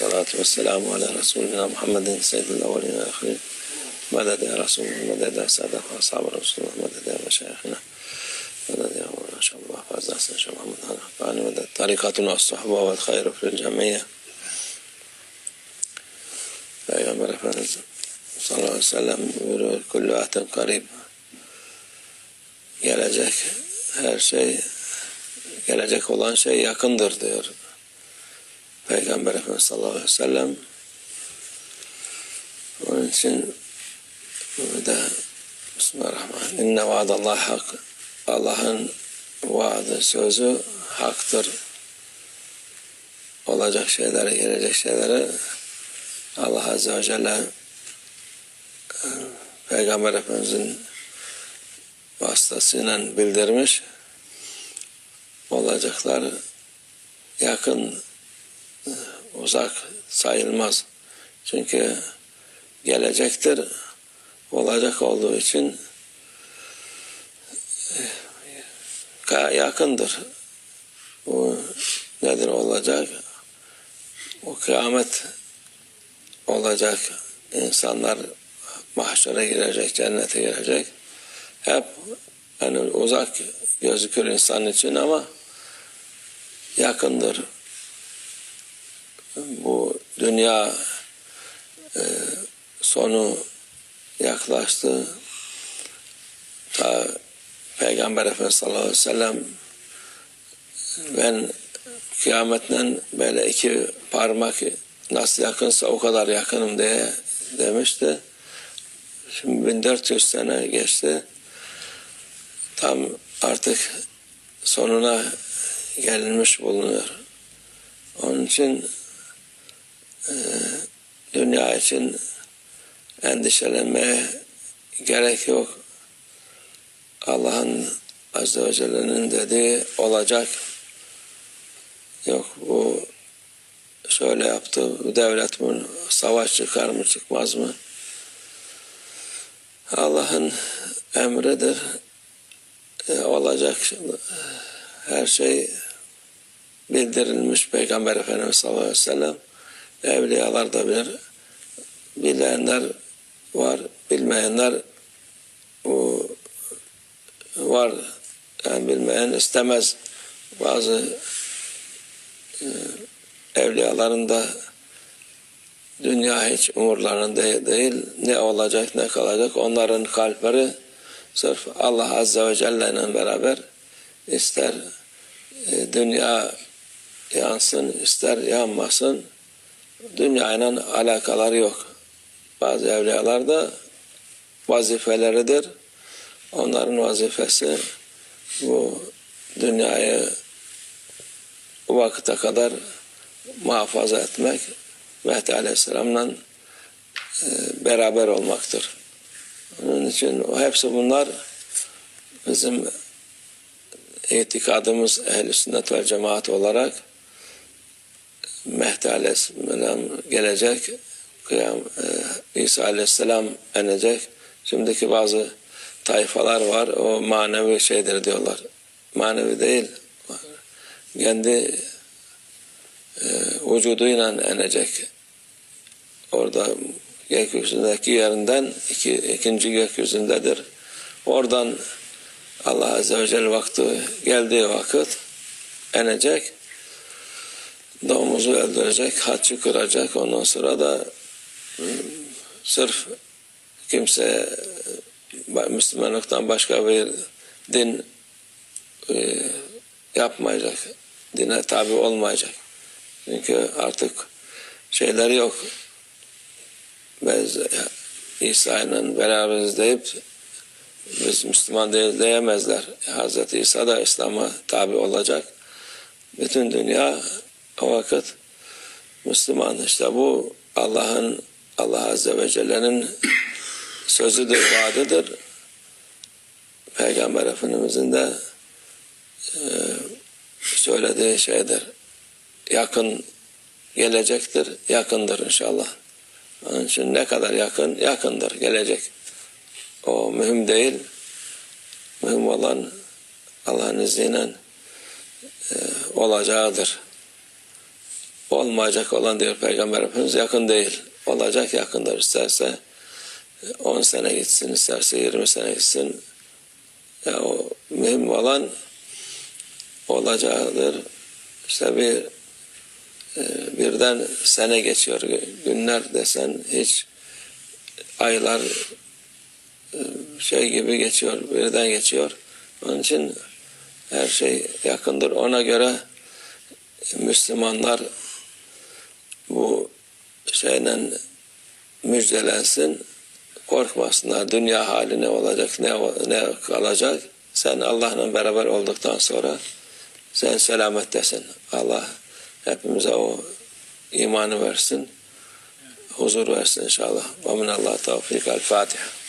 والصلاة والسلام على رسولنا محمد سيد الأولين والآخرين. مدد يا رسول الله مدد يا سادة وأصحاب رسول الله مدد يا مشايخنا مدد يا مولانا شاء الله. فاز أحسن شاء الله. مدد أنا مدد طريقتنا الصحبة والخير في الجميع. فيغمر مرحبا صلى الله عليه وسلم يقول كل وقت قريب. gelecek her şey gelecek olan şey yakındır diyor. Peygamber Efendimiz sallallahu aleyhi ve sellem. Onun için burada Bismillahirrahmanirrahim. İnne vaadallah hak. Allah'ın vaadi, sözü haktır. Olacak şeyleri, gelecek şeyleri Allah Azze ve Celle Peygamber Efendimiz'in vasıtasıyla bildirmiş. Olacaklar yakın, uzak sayılmaz. Çünkü gelecektir. Olacak olduğu için e, yakındır. Bu nedir olacak? O kıyamet olacak. İnsanlar mahşere girecek, cennete girecek. Hep yani uzak gözükür insan için ama yakındır. Bu dünya e, sonu yaklaştı. Ta Peygamber Efendimiz sallallahu aleyhi ve sellem ben kıyametle böyle iki parmak nasıl yakınsa o kadar yakınım diye demişti. Şimdi 1400 sene geçti. Tam artık sonuna gelinmiş bulunuyor. Onun için dünya için endişelenmeye gerek yok. Allah'ın Azze ve Celle'nin dediği olacak. Yok bu şöyle yaptı, bu devlet bunu savaş çıkar mı çıkmaz mı? Allah'ın emridir. E, olacak her şey bildirilmiş Peygamber Efendimiz sallallahu aleyhi ve sellem. Evliyalar da bilir. Bilenler var, bilmeyenler o var. Yani bilmeyen istemez. Bazı e, evliyaların da dünya hiç umurlarında değil. Ne olacak ne kalacak. Onların kalpleri sırf Allah Azze ve Celle ile beraber ister e, dünya yansın ister yanmasın dünyayla alakaları yok. Bazı evliyalar da vazifeleridir. Onların vazifesi bu dünyayı o vakite kadar muhafaza etmek Mehdi Aleyhisselam'la e, beraber olmaktır. Onun için hepsi bunlar bizim itikadımız ehl-i sünnet ve cemaat olarak Mehdi Aleyhisselam gelecek, kıyam, e, İsa Aleyhisselam inecek. Şimdiki bazı tayfalar var, o manevi şeydir diyorlar. Manevi değil, kendi e, vücuduyla inecek. Orada gökyüzündeki yerinden iki, ikinci gökyüzündedir. Oradan Allah Azze ve Celle vakti geldiği vakit inecek. Domuzu öldürecek, haçı kıracak. Ondan sonra da ıı, sırf kimse Müslümanlıktan başka bir din e, yapmayacak. Dine tabi olmayacak. Çünkü artık şeyleri yok. Biz İsa ile beraberiz deyip biz Müslüman değil diyemezler. Hazreti İsa da İslam'a tabi olacak. Bütün dünya o vakit Müslüman. işte bu Allah'ın Allah Azze ve Celle'nin sözüdür, vaadidir. Peygamber Efendimizin de e, söylediği şeydir. Yakın gelecektir, yakındır inşallah. Onun için ne kadar yakın, yakındır, gelecek. O mühim değil. Mühim olan Allah'ın izniyle e, olacağıdır. Olmayacak olan diyor Peygamber Efendimiz yakın değil. Olacak yakındır. İsterse 10 sene gitsin, isterse 20 sene gitsin. Ya o mühim olan olacağıdır. İşte bir e, birden sene geçiyor. Günler desen hiç aylar e, şey gibi geçiyor. Birden geçiyor. Onun için her şey yakındır. Ona göre Müslümanlar bu şeyle müjdelensin, korkmasınlar. Dünya hali ne olacak, ne, ne kalacak. Sen Allah'la beraber olduktan sonra sen selamettesin. Allah hepimize o imanı versin, huzur versin inşallah. Ve minallah tevfik. El Fatiha.